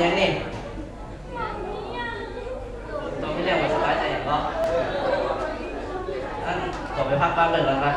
เป็นยังนี่ตัวไม่เรียกว่าสบายใจอย่างก็อันต่อไปพักบ้านเลยแล้วนะ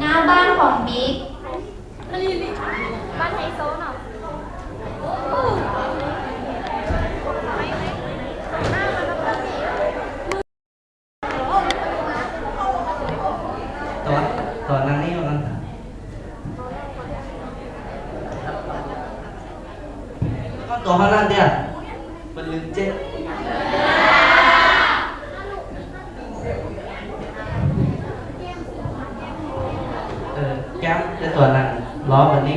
หน้า บ้านของบิ๊กบ้านไฮโซเนาะตัวตัวนั่งนี่มันก็ตัวเขานั่นเดียวมันลืมเจ็ด แก้มในตัวนั้นล้อมันนี่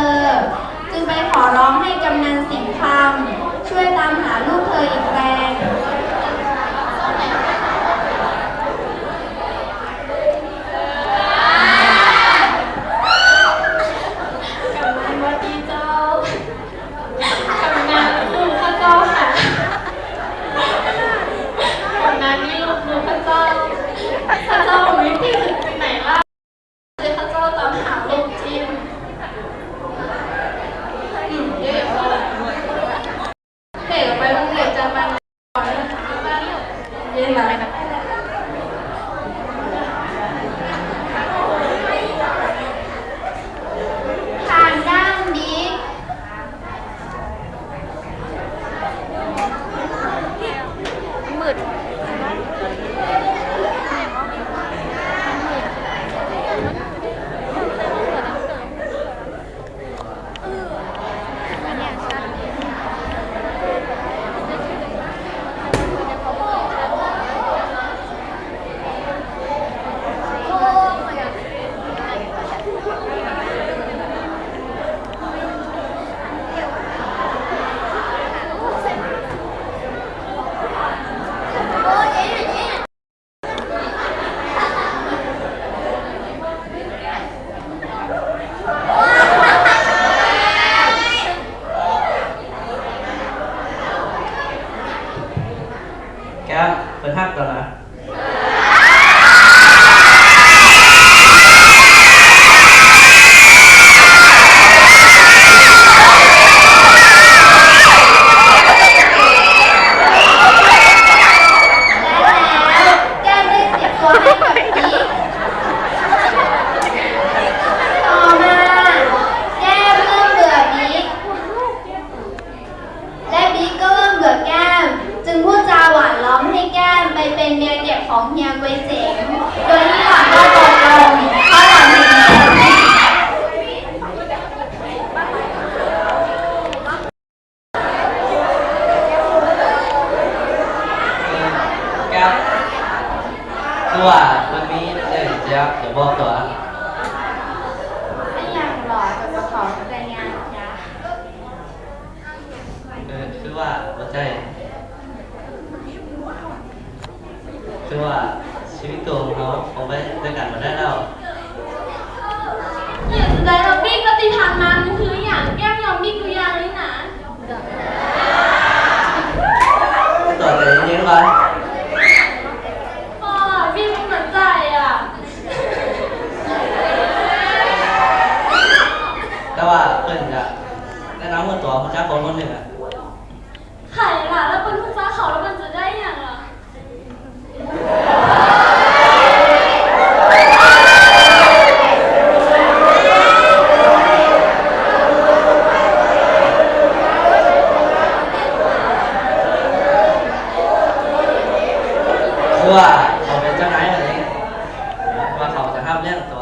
อ จึงไปขอร้องให้กำนันสิงห์คำช่วยตามหาลูกเธออีกแรงกำนันวัดดีเจ้ากำนันลูกพระเจ้าค่ะกำนันนี่ลูกลูกพระเจ้าพระเจ้าวิธีไปไหนล่ะเจอพระเจ้าตามหาลูกจิ้มอืมเดี๋ยวเดี๋ยวเดี๋ยวไปโรงเรียนจะมาก่อนนะ แก้มเป็นฮักตัวนะ และแล้วแก้มได้เสียตัวให้กับบิ๊กต่อมาแก้มเริ่มเบื่อบิ๊ก และบิ๊กก็เริ่มเบื่อแก้ม จึงพูดจาหวานล้อม ไปเป็นเมียเก็บของเฮียกวยเจ๋งโดยที่หล่อนก็ตกลงเพราะหล่อนเห็นผลแก้มคือว่ามันมีเรื่องจะอย่าบอกตัวไม่อยากหล่อจะมาขอแต่งงานนะเออคือว่าหัวใจ คือว่าชีวิตตัวของเขาคงไปด้วยกันมาได้แล้วอย่าแสดงเราบิ๊กก็ติทางนั้นคืออย่างแก้มยอมบิ๊กกูอย่างนี้นะต่อไปเย็นๆก่อนพ่อบิ๊กมันเหมือนใจอะแต่ว่าเพื่อนจะแนะนำว่าตัวคนจ้าคนคนหนึ่งอะ ไข่ล่ะ แล้วเป็นผู้จ้าเขาแล้วมันจะได้อย่างล่ะ คือว่าเขาเป็นเจ้านายอะไรว่า เ